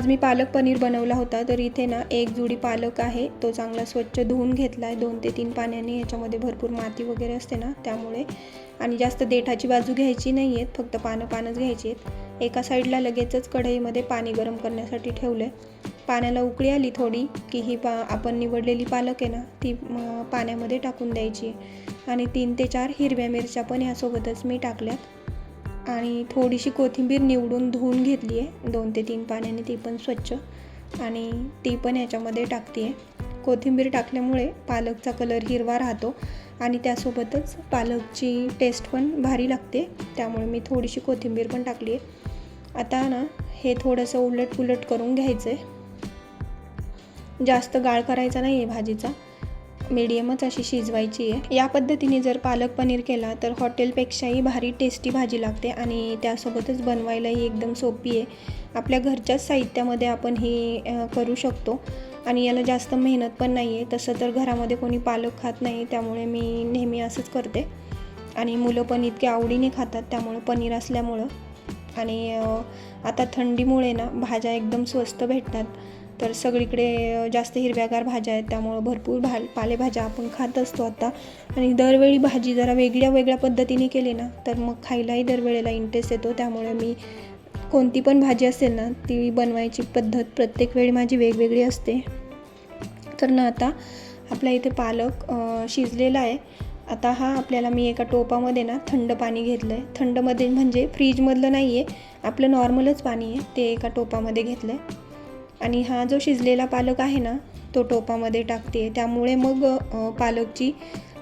आज मी पालक पनीर बनवला होता तर इथे ना एक जुडी पालक आहे. तो चांगला स्वच्छ धुवून घेतला आहे दोन ते तीन पाण्याने याच्यामध्ये भरपूर माती वगैरे असते ना त्यामुळे. आणि जास्त देठाची बाजू घ्यायची नाही आहेत फक्त पानं पानंच घ्यायची आहेत. एका साईडला लगेचच कढईमध्ये पाणी गरम करण्यासाठी ठेवलं आहे पाण्याला उकळी आली थोडी की ही पा आपण निवडलेली पालक आहे ना ती पाण्यामध्ये टाकून द्यायची. आणि तीन ते चार हिरव्या मिरच्या पण ह्यासोबतच मी टाकल्यात. आणि थोडीशी कोथिंबीर निवडून धुवून घेतली आहे. दोन ते तीन पाण्याने ती पण स्वच्छ. आणि ती पण याच्यामध्ये टाकते आहे कोथिंबीर टाकल्यामुळे पालकचा कलर हिरवा राहतो. आणि त्यासोबतच पालकची टेस्ट पण भारी लागते. त्यामुळे मी थोडीशी कोथिंबीर पण टाकली आहे आता ना हे थोडंसं उलट पुलट करून घ्यायचं आहे जास्त गाळ करायचा नाही आहे भाजीचा. मीडियमच अशी शिजवायची आहे. या पद्धतीने जर पालक पनीर केला तर हॉटेलपेक्षाही भारी टेस्टी भाजी लागते आणि त्यासोबतच बनवायलाही एकदम सोपी आहे. आपल्या घरच्याच साहित्यामध्ये आपण ही करू शकतो. आणि याला जास्त मेहनत पण नाही आहे तसं तर घरामध्ये कोणी पालक खात नाही त्यामुळे मी नेहमी असंच करते. आणि मुलं पण इतके आवडीने खातात त्यामुळं पनीर असल्यामुळं. आणि आता थंडीमुळे ना भाज्या एकदम स्वस्त भेटतात. तर सगळीकडे जास्त हिरव्यागार भाज्या आहेत त्यामुळं भरपूर भा पालेभाज्या आपण खात असतो आता. आणि दरवेळी भाजी जरा वेगळ्या वेगळ्या पद्धतीने केली ना तर मग खायलाही दरवेळेला इंटरेस्ट येतो. त्यामुळे मी कोणती पण भाजी असेल ना ती बनवायची पद्धत प्रत्येक वेळी माझी वेगवेगळी असते. तर ना आता आपल्या इथे पालक शिजलेला आहे. आता हा आपल्याला मी एका टोपामध्ये ना थंड पाणी घेतलं आहे थंडमध्ये म्हणजे फ्रीजमधलं नाही आहे आपलं नॉर्मलच पाणी आहे ते एका टोपामध्ये घेतलं आहे आणि हा जो शिजलेला पालक आहे ना तो टोपामध्ये टाकते. त्यामुळे मग पालकची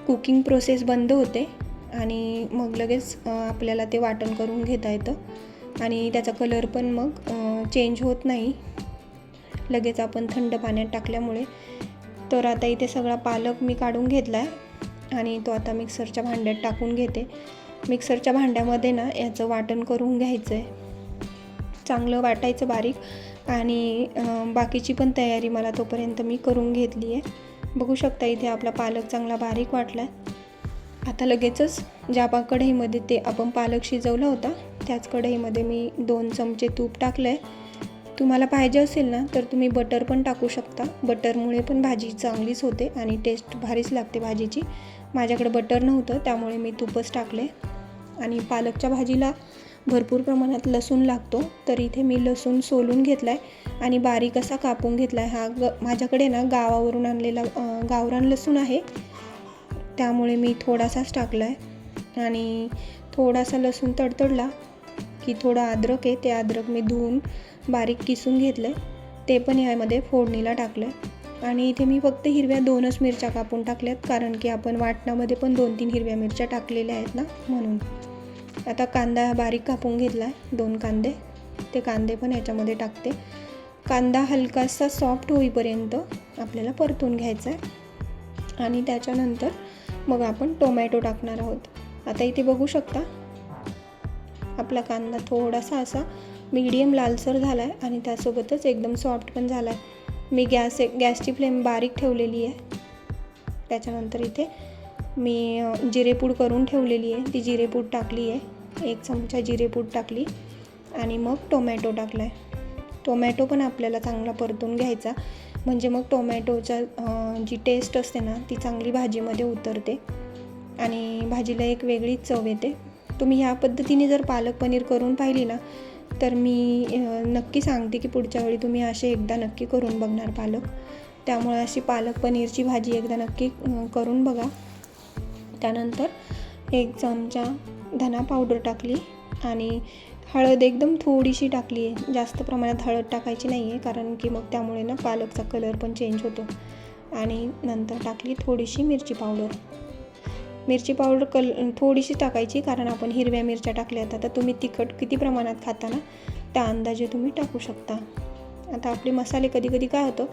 कुकिंग प्रोसेस बंद होते आणि मग लगेच आपल्याला ते वाटण करून घेता येतं. आणि त्याचा कलर पण मग चेंज होत नाही. लगेच आपण थंड पाण्यात टाकल्यामुळे. तर आता इथे सगळा पालक मी काढून घेतला आहे आणि तो आता मिक्सरच्या भांड्यात टाकून घेते. मिक्सरच्या भांड्यामध्ये ना याचं वाटण करून घ्यायचं आहे चांगलं वाटायचं बारीक. आणि बाकीची पण तयारी मला तोपर्यंत मी करून घेतली आहे. बघू शकता इथे आपला पालक चांगला बारीक वाटला आहे आता लगेचच ज्या कढईमध्ये ते आपण पालक शिजवला होता त्याच कढईमध्ये मी दोन चमचे तूप टाकलं आहे तुम्हाला पाहिजे असेल ना तर तुम्ही बटर पण टाकू शकता. बटरमुळे पण भाजी चांगलीच होते आणि टेस्ट भारीच लागते भाजीची. माझ्याकडे बटर नव्हतं त्यामुळे मी तूपच टाकले आणि पालकच्या भाजीला भरपूर प्रमाणात लसूण लागतो तर इथे मी लसूण सोलून घेतला आहे आणि बारीक असा कापून घेतला आहे हा ग माझ्याकडे ना गावावरून आणलेला गावरान लसूण आहे. त्यामुळे मी थोडासाच टाकला आहे आणि थोडासा लसूण तडतडला की थोडं अद्रक आहे ते अद्रक मी धुवून बारीक किसून घेतलं आहे ते पण ह्यामध्ये फोडणीला टाकलं आहे आणि इथे मी फक्त हिरव्या दोनच मिरच्या कापून टाकल्यात कारण की आपण वाटणामध्ये पण दोन तीन हिरव्या मिरच्या टाकलेल्या आहेत ना म्हणून. आता कांदा बारीक कापून घेतला आहे दोन कांदे. ते कांदे पण याच्यामध्ये टाकते. कांदा हलकासा सॉफ्ट होईपर्यंत आपल्याला परतून घ्यायचा आहे. आणि त्याच्यानंतर मग आपण टोमॅटो टाकणार आहोत. आता इथे बघू शकता आपला कांदा थोडासा असा मीडियम लालसर झाला आहे आणि त्यासोबतच एकदम सॉफ्ट पण झाला आहे मी गॅस गॅसची फ्लेम बारीक ठेवलेली आहे. त्याच्यानंतर इथे मी जिरेपूड करून ठेवलेली आहे. ती जिरेपूड टाकली आहे. एक चमचा जिरेपूड टाकली आणि मग टोमॅटो टाकला आहे टोमॅटो पण आपल्याला चांगला परतून घ्यायचा. म्हणजे मग टोमॅटोचा जी टेस्ट असते ना ती चांगली भाजीमध्ये उतरते. आणि भाजीला एक वेगळीच चव येते. तुम्ही ह्या पद्धतीने जर पालक पनीर करून पाहिली ना तर मी नक्की सांगते की पुढच्या वेळी तुम्ही असे एकदा नक्की करून बघणार पालक. त्यामुळे अशी पालक पनीरची भाजी एकदा नक्की करून बघा. त्यानंतर एक चमचा धना पावडर टाकली आणि हळद एकदम थोडीशी टाकली. आहे जास्त प्रमाणात हळद टाकायची नाही आहे कारण की मग त्यामुळे ना पालकचा कलर पण चेंज होतो. आणि नंतर टाकली थोडीशी मिरची पावडर मिरची पावडर कल थोडीशी टाकायची कारण आपण हिरव्या मिरच्या टाकल्या आता. तुम्ही तिखट किती प्रमाणात खाता ना त्या अंदाजे तुम्ही टाकू शकता. आता आपले मसाले कधी कधी काय होतं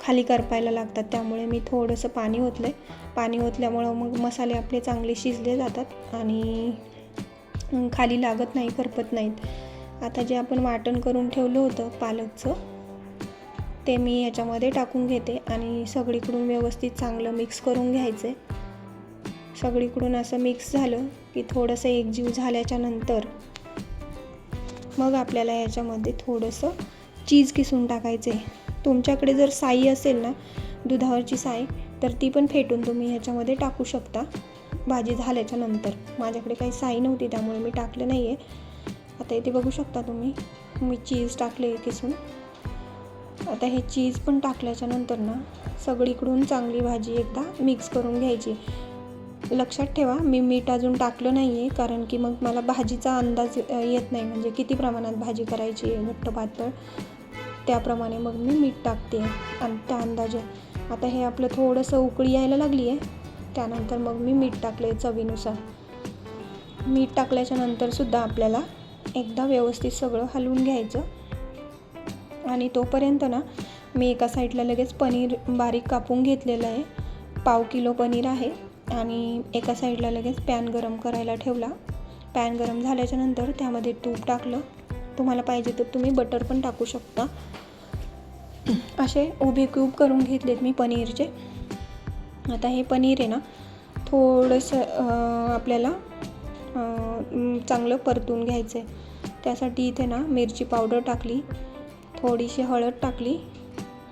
खाली करपायला लागतात. त्यामुळे मी थोडंसं पाणी ओतलं आहे पाणी ओतल्यामुळं मग मसाले आपले चांगले शिजले जातात आणि खाली लागत नाही करपत नाहीत. आता जे आपण वाटण करून ठेवलं होतं पालकचं ते मी याच्यामध्ये टाकून घेते आणि सगळीकडून व्यवस्थित चांगलं मिक्स करून घ्यायचं सगळीकडून असं मिक्स झालं की थोडंसं एकजीव झाल्याच्यानंतर मग आपल्याला याच्यामध्ये थोडंसं चीज किसून टाकायचे तुमच्याकडे जर साई असेल ना दुधावरची साई तर ती पण फेटून तुम्ही ह्याच्यामध्ये टाकू शकता. भाजी झाल्याच्यानंतर. माझ्याकडे काही साई नव्हती त्यामुळे मी टाकले नाही आहे आता इथे बघू शकता तुम्ही. मी चीज टाकले किसून आता हे चीज पण टाकल्याच्या नंतर ना सगळीकडून चांगली भाजी एकदा मिक्स करून घ्यायची. लक्षात ठेवा मी मीठ अजून टाकलं नाही आहे कारण की मग मला भाजीचा अंदाज येत नाही. म्हणजे किती प्रमाणात भाजी करायची आहे घट्ट पातळ त्याप्रमाणे मग मी मीठ टाकते आणि त्या अंदाजे. आता हे आपलं थोडंसं उकळी यायला लागली आहे त्यानंतर मग मी मीठ टाकले चवीनुसार. मीठ टाकल्याच्या नंतरसुद्धा आपल्याला एकदा व्यवस्थित सगळं हलवून घ्यायचं. आणि तोपर्यंत ना मी एका साईडला लगेच पनीर बारीक कापून घेतलेलं आहे. पाव किलो पनीर आहे आणि एका साईडला लगेच पॅन गरम करायला ठेवला. पॅन गरम झाल्याच्यानंतर त्यामध्ये तूप टाकलं. तुम्हाला पाहिजे तर तुम्ही बटर पण टाकू शकता. असे उभे क्यूब करून घेतलेत मी पनीरचे. आता हे पनीर आहे ना थोडंसं आपल्याला चांगलं परतून घ्यायचं आहे त्यासाठी इथे ना मिरची पावडर टाकली थोडीशी हळद टाकली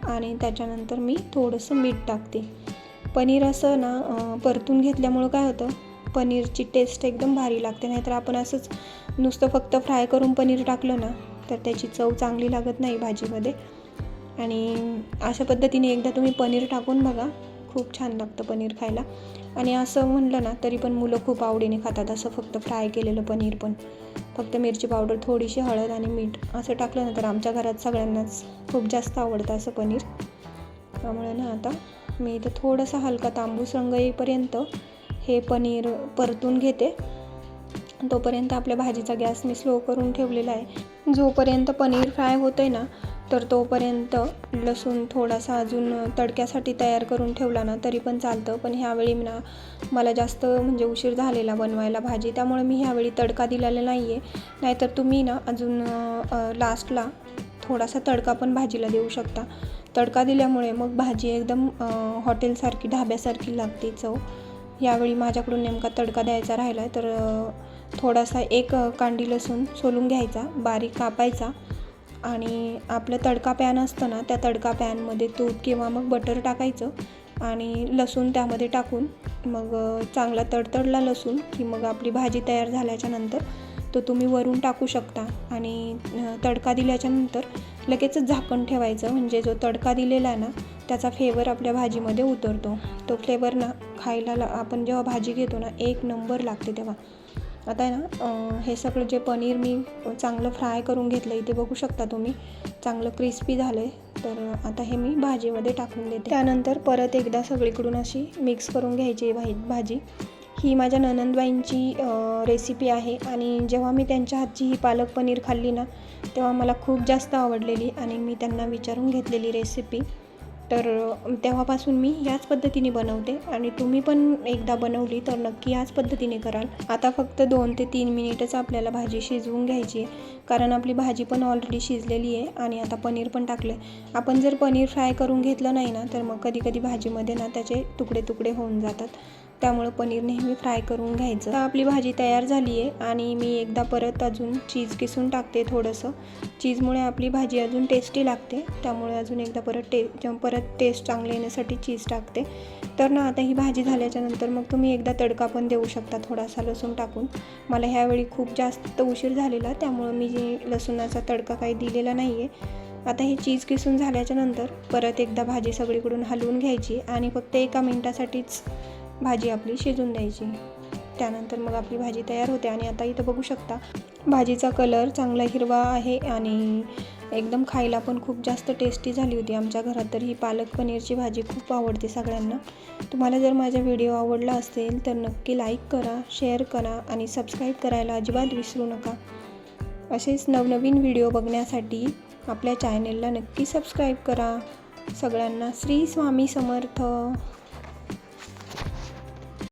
आणि त्याच्यानंतर मी थोडंसं मीठ टाकते. पनीर असं ना परतून घेतल्यामुळं काय होतं पनीरची टेस्ट एकदम भारी लागते. नाहीतर आपण असंच नुसतं फक्त फ्राय करून पनीर टाकलं ना तर त्याची चव चांगली लागत नाही भाजीमध्ये. आणि अशा पद्धतीने एकदा तुम्ही पनीर टाकून बघा. खूप छान लागतं पनीर खायला. आणि असं म्हणलं ना तरी पण मुलं खूप आवडीने खातात. असं फक्त फ्राय केलेलं पनीर पण. फक्त मिरची पावडर थोडीशी हळद आणि मीठ असं टाकलं ना तर आमच्या घरात सगळ्यांनाच खूप जास्त आवडतं असं पनीर. त्यामुळे ना आता मी इथं थोडासा हलका तांबूस रंग येईपर्यंत हे पनीर परतून घेते. तोपर्यंत आपल्या भाजीचा गॅस मी स्लो करून ठेवलेला आहे. जोपर्यंत पनीर फ्राय होतं आहे ना तर तोपर्यंत लसूण थोडासा अजून तडक्यासाठी तयार करून ठेवला ना तरी पण चालतं. पण ह्यावेळी ना मला जास्त म्हणजे उशीर झालेला बनवायला भाजी. त्यामुळे मी ह्यावेळी तडका दिलेला नाही आहे नाहीतर तुम्ही ना अजून लास्टला थोडासा तडका पण भाजीला देऊ शकता. तडका दिल्यामुळे मग भाजी एकदम हॉटेलसारखी ढाब्यासारखी लागते चव. यावेळी माझ्याकडून नेमका तडका द्यायचा राहिला आहे तर थोडासा एक कांडी लसूण सोलून घ्यायचा बारीक कापायचा. आणि आपलं तडका पॅन असतं ना त्या तडका पॅनमध्ये तूप किंवा मग बटर टाकायचं आणि लसूण त्यामध्ये टाकून मग चांगला तडतडला लसूण की मग आपली भाजी तयार झाल्याच्यानंतर तो तुम्ही वरून टाकू शकता आणि तडका दिल्याच्या नंतर लगेचच झाकण ठेवायचं. म्हणजे जो तडका दिलेला आहे ना त्याचा फ्लेवर आपल्या भाजीमध्ये उतरतो. तो फ्लेवर ना खायला ला- आपण जेव्हा भाजी घेतो ना एक नंबर लागते तेव्हा. आता आहे ना हे सगळं जे पनीर मी चांगलं फ्राय करून घेतलं इथे बघू शकता तुम्ही. चांगलं क्रिस्पी झालं आहे तर आता हे मी भाजीमध्ये टाकून देते. त्यानंतर परत एकदा सगळीकडून अशी मिक्स करून घ्यायची भाई भाजी. ही माझ्या ननंदबाईंची रेसिपी आहे. आणि जेव्हा मी त्यांच्या हातची ही पालक पनीर खाल्ली ना तेव्हा मला खूप जास्त आवडलेली आणि मी त्यांना विचारून घेतलेली रेसिपी तर तेव्हापासून मी याच पद्धतीने बनवते आणि तुम्ही पण एकदा बनवली तर नक्की याच पद्धतीने कराल. आता फक्त दोन ते तीन मिनिटच आपल्याला भाजी शिजवून घ्यायची आहे. कारण आपली भाजी पण ऑलरेडी शिजलेली आहे आणि आता पनीर पण टाकलं आहे आपण जर पनीर फ्राय करून घेतलं नाही ना तर मग कधी कधी भाजीमध्ये ना त्याचे तुकडे तुकडे होऊन जातात. त्यामुळं पनीर नेहमी फ्राय करून घ्यायचं. तर आपली भाजी तयार झाली आहे आणि मी एकदा परत अजून चीज किसून टाकते थोडंसं. चीजमुळे आपली भाजी अजून टेस्टी लागते. त्यामुळे अजून एकदा परत टे परत टेस्ट चांगले येण्यासाठी चीज टाकते. तर ना आता ही भाजी झाल्याच्यानंतर मग तुम्ही एकदा तडका पण देऊ शकता थोडासा लसूण टाकून. मला ह्यावेळी खूप जास्त उशीर झालेला त्यामुळं मी लसूणाचा तडका काही दिलेला नाही आहे आता हे चीज किसून झाल्याच्यानंतर परत एकदा भाजी सगळीकडून हलवून घ्यायची आणि फक्त एका मिनटासाठीच भाजी आपली शिजून द्यायची. त्यानंतर मग आपली भाजी तयार होते आणि आता इथं बघू शकता भाजीचा कलर चांगला हिरवा आहे आणि एकदम खायला पण खूप जास्त टेस्टी झाली होती. आमच्या घरात तर ही पालक पनीरची भाजी खूप आवडते सगळ्यांना. तुम्हाला जर माझा व्हिडिओ आवडला असेल तर नक्की लाईक करा शेअर करा आणि सबस्क्राईब करायला अजिबात विसरू नका. असेच नवनवीन व्हिडिओ बघण्यासाठी आपल्या चॅनेलला नक्की सबस्क्राईब करा. सगळ्यांना श्री स्वामी समर्थ.